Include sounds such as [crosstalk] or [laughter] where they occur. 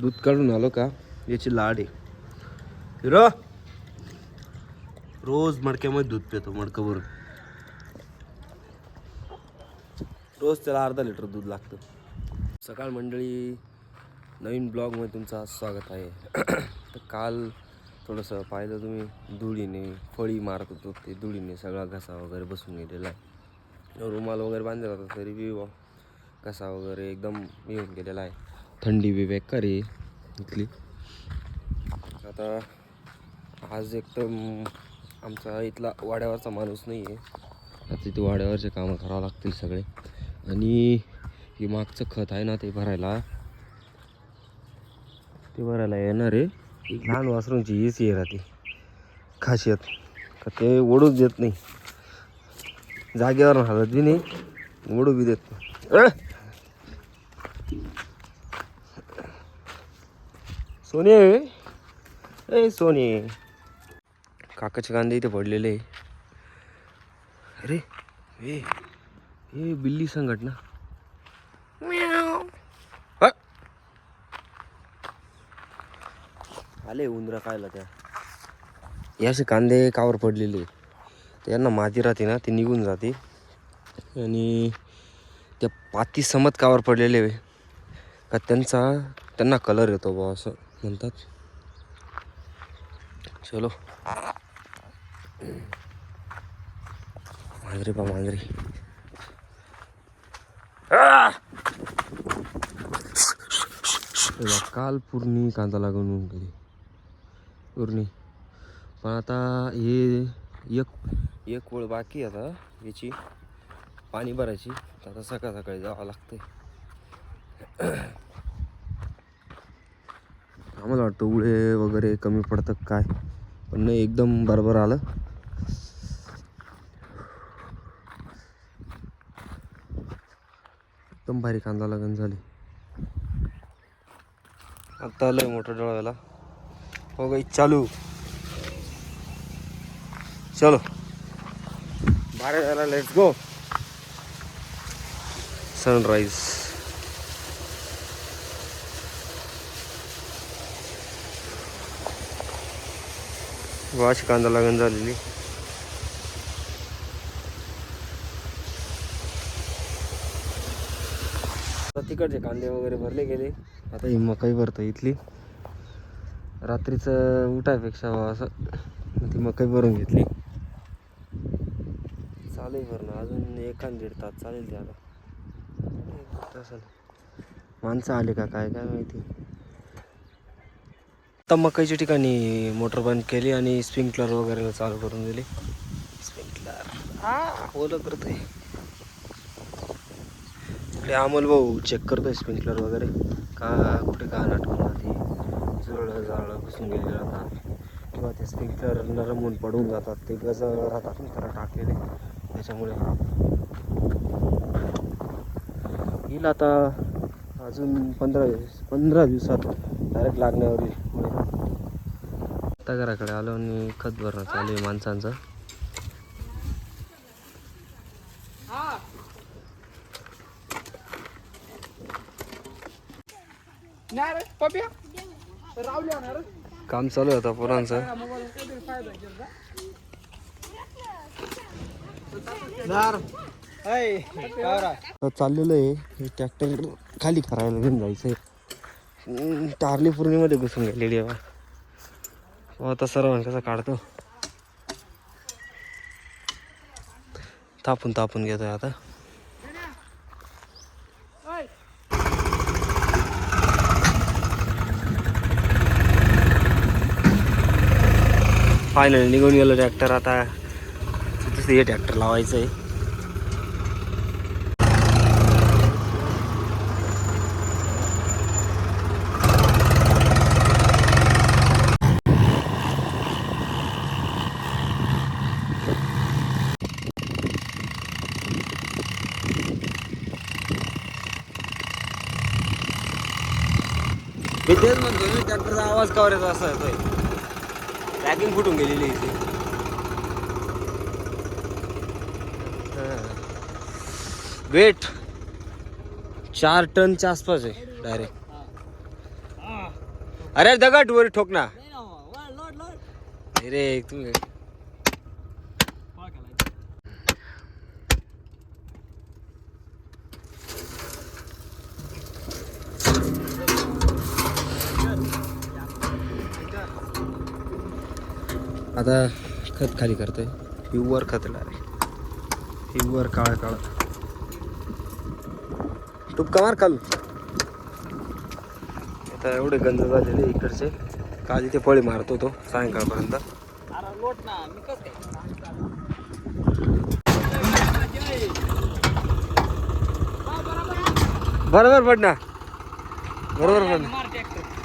दूध काढून आलो का? याची लाड आहे. हिरो! रोज मडक्यामध्ये दूध पितो मडकं भरून. रोज त्याला अर्धा लिटर दूध लागतं. सकाळ मंडळी नवीन ब्लॉगमध्ये तुमचं स्वागत आहे. [clears throat] तर काल थोडंसं पाहिलं तुम्ही धुळीने फळी मारत होतो ते धुळीने सगळा घसा वगैरे बसून गेलेला आहे. रुमाल वगैरे बांधलेला होता तरी बी घसा वगैरे एकदम येऊन गेलेला आहे. थंडी बी बेकार आहे इथली. आता आज एक तर आमचा इथला वाड्यावरचा माणूस नाही आहे. आता तिथे वाड्यावरचे कामं करावं लागतील सगळे. आणि हे मागचं खत आहे ना ते भरायला. ते भरायला येणार आहे. लहान वासरूंची हीच ये राहते. खासियत. का ते ओढूच देत नाही. जागेवर हलत बी नाही ओढू बी देत नाही. सोने ए सोने. काकाचे कांदे इथे पडलेले. अरे ए ए बिल्ली संघटना! आले उंदरा खायला त्या. हे असे कांदे कावर पडलेले त्यांना माती राहते ना ती निघून जाते. आणि त्या पाती समत कावर पडलेले का त्यांचा त्यांना कलर येतो बा असं. म्हणतात. चलो. मांजरी पा मांजरी. काल पूर्णी कांदा लागून होऊन गेली. पूर्णी. पण आता हे एक एक वळ बाकी आता. याची पाणी भरायची. तर आता सकाळ सकाळी जावं लागतंय. आम्हाला वाटतं उळे वगैरे कमी पडतं काय? पण नाही एकदम बरोबर आलं. एकदम भारी कांदा लागण झाली. आता आलंय मोठं डोळ्याला. हो गाई चालू. चलो. बारा झाला लेट्स गो सनराईज वाश कांदा लागण झालेली. आता तिकडचे कांदे वगैरे भरले गेले. आता ही मकाई भरतो इथली. रात्रीचं उठायपेक्षा बुवा असं. ती मकाई भरून घेतली. चालेल भरणं. अजून एखाद दीड तास चालेल ते आता. माणसं आले का? काय काय माहिती? आता मकाईच्या ठिकाणी मोटर बंद केली आणि स्प्रिंकलर वगैरे चालू करून दिली. स्प्रिंकलर. आ ओलं करतोय. इकडे अमोल भाऊ चेक करतोय स्प्रिंकलर वगैरे. का कुठे का नाटकून जाते जुरळं जाळं घुसून गेले राहतात. किंवा ते स्प्रिंकलर नरम होऊन पडून जातात. ते गज राहतात त्याला टाकलेले. त्याच्यामुळे येईल आता अजून पंधरा दिवस पंधरा दिवसात डायरेक्ट लागण्यावर येईल आता घराकडे आलो आणि खत भरणं चालू आहे माणसांचं. काम चालू आहे आता पोरांचं. चाललेलं आहे. हे ट्रॅक्टर खाली करायला घेऊन जायचं टारली पूर्णिमध्ये घुसून गेलेली आहे आता सर्व कसा काढतो. तापून तापून घेतोय आता. फायनल निघून गेलो ट्रॅक्टर आता हे ट्रॅक्टर लावायचं आहे मी तेच म्हणतो मी ट्रॅक्टरचा आवाज कवर येतो असा येतोय. पॅकिंग फुटून गेलेली इथे. वेट. चार टनच्या आसपास आहे डायरेक्ट अरे दगड वर ठोक ना. नाही ना वा, लोट लोट अरे तुम्ही आता खत खाली करतोय. हिवर खतला. हिवर काळ काळ. टुपका मार खालू आता एवढे गंज झालेले इकडचे. काल इथे फळी मारतो तो सायंकाळपर्यंत. बरोबर पड ना बरोबर पड मार ट्रॅक्टर